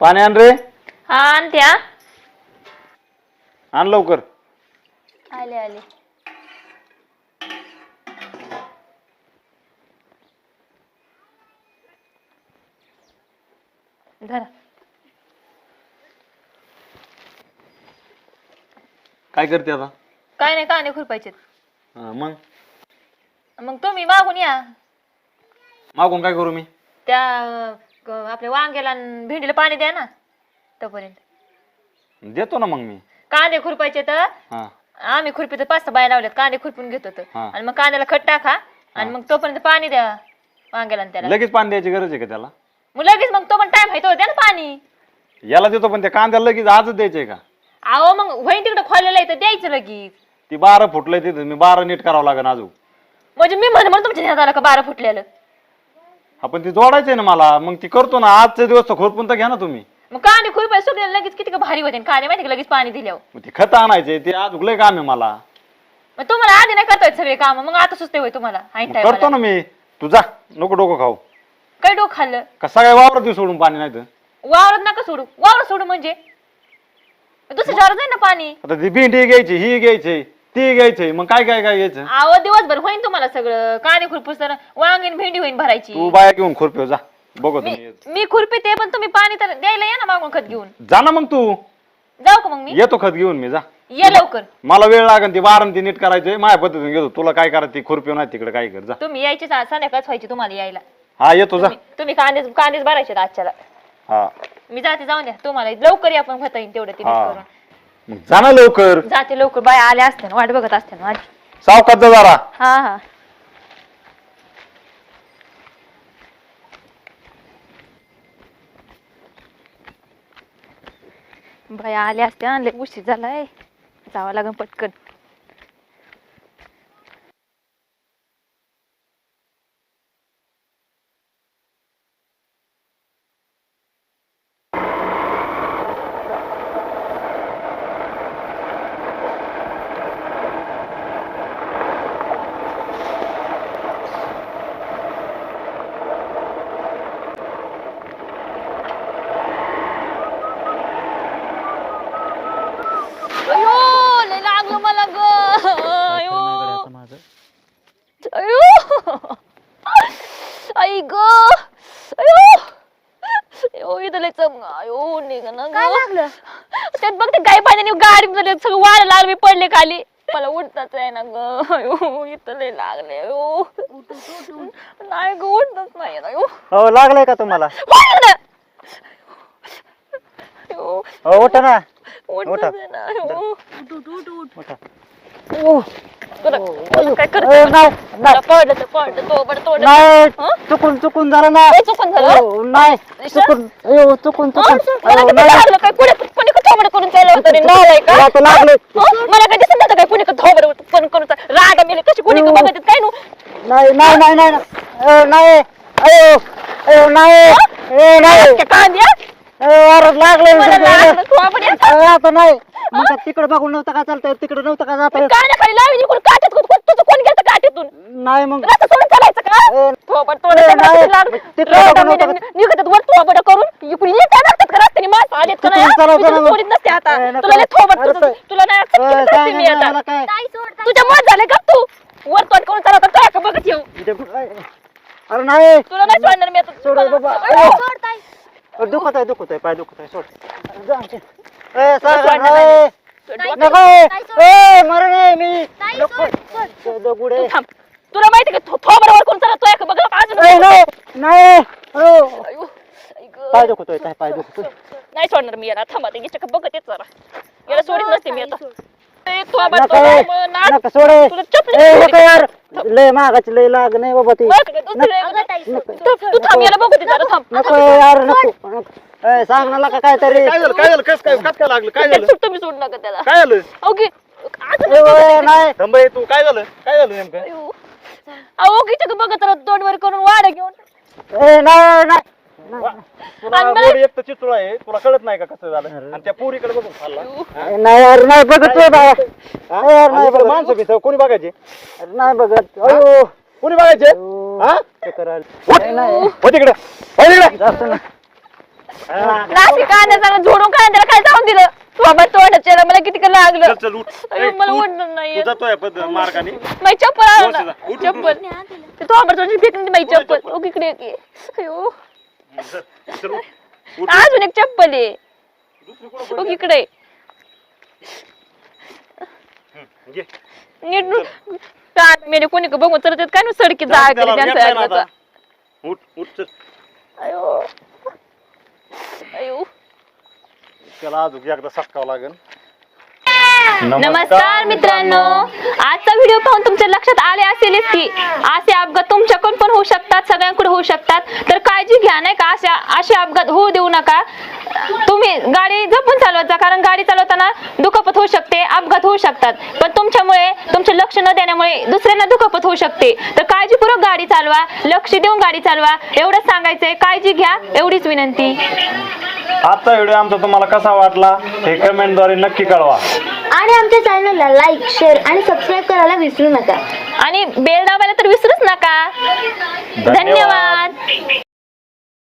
पाणी आण रे. हा आणते हा. आण लवकर. आले आले. धरा. काय करते आता? काय नाही काय नाही खुरपायचे हा, मग? मग तुम्ही मागून या. मागून काय करू मी? त्या अं, क- आपल्या वांग्याला आणि भेंडीला पाणी द्या ना तोपर्यंत. देतो ना मग मी. कांदे खुरपायचे तर हा. आम्ही खुरपीचं पाच सहा बाया लावल्यात कांदे खुरपून घेतो तर. हा. आणि मग कांद्याला खट टाका आणि मग तोपर्यंत पाणी द्या वांग्याला आणि त्याला. लगेच पाणी द्यायची गरज आहे का त्याला? मग लगेच मग तो पण टाइम आहे तो द्या ना पाणी. याला देतो पण त्या कांद्याला लगेच आजच द्यायचंय का? अहो मग होईन तिकडे खोलेलं आहे तर द्यायचं लगेच. ती बारा फुटलंय तिथं मी बारा नीट करावं लागेल अजून. म्हणजे मी म्हणून म्हणून तुमच्या ध्यानात आलं का बारा फुटलेलं आपण ती जोडायचंय ना मला मग ती करतो ना आजचे दिवस तर खोरपून तर घ्या ना तुम्ही. मग कांदे खुरपाय सुटले लगेच किती का भारी होते कांदे माहिती का लगेच पाणी दिल्यावर. मग ती खत आणायचे ते आज लय काम आहे मला. मग तुम्हाला आधी नाही करता येत सगळे काम मग आता सुचते होय तुम्हाला ऐन मग टायमाला. करतो ना मी. तू जा नको डोकं खाऊ. काय डोकं खाल्लं? कसा काय वावरात देऊ सोडून पाणी नाही तर? वावरात नका सोडू वावरात सोडू म्हणजे? दुसऱ्या शहरात जाईल ना पाणी. आता ती भेंडी घ्यायची ही घ्यायची. ती घ्यायची मग काय काय काय घ्यायचं? आव दिवसभर होईन तुम्हाला सगळं. कांदे खुरपूस तर वांगीन भेंडी होईन भरायची. तू बाया घेऊन खुरप्यो जा. बघू मी मी खुरपीते पण तुम्ही पाणी तर द्यायला या ना मागून खत घेऊन. जा ना मग तू. जाऊ का मग मी? येतो खत घेऊन मी जा. ये लवकर. मला वेळ लागेल ती बारण ती नीट करायचंय माझ्या पद्धतीने घेतो. तुला काय करायचं ती खुरप्यो नाही तिकडे काय कर जा. तुम्ही यायचे संध्याकाळच व्हायची तुम्हाला यायला. हा येतो जा. तुम्ही- तुम्ही कांदेच कांदेच भरायचे आजच्याला. हा. मी जाते जाऊन द्या. तुम्हाला लवकर या पण होता येईल तेवढं ते नीट हा. करून. मग जा ना लवकर. जाते लवकर. बाय आल्या असते ना वाट बघत असते ना माझी. सावकात जा जरा. हा हा. बाय आले असते आणले उशीर झालाय. जावं लागेल पटकन अयो लय लागलं मला ग अयो अयो आई ग अयो चम अयो निघ ना काय लागलं? त्यात बघ ते गाई पाण्याने गाडी मध्ये सगळं वारं लागलं मी पडले खाली. मला उठताच आहे ना ग. अयो इथं लय लागले अयो. नाही ग उठतच नाही येत, अयो. हो लागलंय का तुम्हाला? वारं ना. अयो. उठा ना. उठतच आहे ना अयो. उठा. तुला तुला काय करत ए, नाही. मला पडलं तर पडलं तो बरं तोडलं नाही हं? चुकून चुकून झालं ना. काय चुकून झालं. हो, नाही चुकून अयो, चुकून हं? चुकून. मला अयो, किती नाही. लागलं काय? पुढे कोणी का थोबड करून चाललं होतं रे? नालाय का? मला तर लागले. हं? मला काय दिसत नव्हतं काय? कोणी का थोबड पण करून चाल- राग मिली कशी? कोणी का. बघत काय नु नाही नाही नाही नाही. अयो, नाही. अयो अयो नाही. अयो, नाही. कांद्या अयो, अरे लागले मला लागलं थोबड या. आता नाही. मग तिकडे बघून नव्हतं का चालतंय तिकडे नव्हतं का जात लावी कोण काट्यात कोण- कोण- तुझं कोण गेलं काट्यातून नाही मग. रस्ता सोडून चालायचं का? ए, थोबड ए, तोडायचं नाही. किती लागलं. तिकडे राग बघून मिली- नव्हतं निघतात वर थोबड करून. इकडे येतात लागतात का रस्त्याने माणसं आलेत का नाही, तिकडून हा? तुला ना मग. सोडीत नसते आता. ए, नको. तुला लय थोबड अरे तुला नाही accept काय आता? मला काय? तुझ्या मत झालं का तू? वर तोंड करून चालवता काय का बघत येऊ. इथे- अरे नाही. तुला नाही सोडणार मी आता सोड बाबा. अयो. अरे, दुखत आहे? आहे पाय दुखत आहे सोड. जा आमचे. ए, सर, सोडणार ए, सोड. नको ए मर नाही मी नको. तू आहे. थांब. तुला माहिती का? थो- कोण चालवतोय का बघ अजून ए, नाही. नाही अयो. अयो. आई गं. पाय दुखतोय काय पाय दुखतोय नाही सोडणार मी याला. थांबा ते का बघत येत जरा. याला सोडित नसते मी आता. ए, थोबाड नका ए, तोंडामुळं नाक- नका सोड ए. तुला चपली ए, सोडली. नका यार? लय मागाची लय लाग नाही बाबा ती. बघ का, दुसरं- तू थांब याला बघू दे जरा थांब. नको यार नको. नको. ए, सांग ना नका काहीतरी. काय झालं काय झालं कस काय कस काय लागलं काय झालं? सुट तुम्ही सोडू नका त्याला. काय झालं? ओके असं ए, ए, नाही. थांब तू काय झालं? काय झालं नेमकं. अहो बघत राहत करून वाढ घेऊन? ए, नाही नाही. तुला आणि मला- गोड एक तर चित्र आहे तुला कळत नाही का कसं झालं? आणि त्या पोरीकडे बघून खाल्ला. ए, नाही बाबा ए, यार नाही बघत. माणसं बिसं कोणी बघायचे? नाही बघत. अयो. कोणी बघायचे. हा. उठ. नाही हो तिकडे हो तिकडे जास्त नाही. नाशिक कांद्या सांग झोडून कांद्याला काय जाऊन दिलं बाबा तोंडाच्या मला किती का लागलं चल चल उठ ए, मला उठ. उठणार नाहीये. तू जातोय पद- मार्गाने माझी चप्पल आण ना. उठ, उठ, चप्पल ते तो आंबट तोंडाची फेकून दे माझी चप्पल चप्पल. ओ इकडे ये. अयो चल, चल, उठ. उठ. अजून एक चप्पल आहे दुसरी कुठं बघ पडली? इकडे हं, घे. नीट नीट कान मेले कोणी का बघून तर काय नु सडकी जाऊ जाळ त्याला, ना. आता. उठ उठ चल. अयो अयो. त्याला अजून एकदा सटकावं लागेल. नमस्कार मित्रांनो. आजचा व्हिडिओ पाहून तुमच्या लक्षात आले असेलच की असे अपघात तुमच्याकडून पण होऊ शकतात सगळ्यांकडे होऊ शकतात. तर काळजी घ्या नाही का? अशा असे अपघात होऊ देऊ नका. तुम्ही गाडी जपून चालवत जा कारण गाडी चालवताना दुखापत होऊ शकते अपघात होऊ शकतात. पण तुमच्यामुळे तुमचे लक्ष न देण्यामुळे दुसऱ्यांना दुखापत होऊ शकते. तर काळजीपूर्वक गाडी चालवा लक्ष देऊन गाडी चालवा. एवढंच सांगायचंय काळजी घ्या एवढीच विनंती. आजचा व्हिडिओ आमचा तुम्हाला कसा वाटला हे कमेंटद्वारे नक्की कळवा. आणि आमच्या चॅनलला लाईक शेअर आणि सबस्क्राईब करायला विसरू नका. आणि बेल दाबायला तर विसरूच नका. धन्यवाद. धन्यवाद.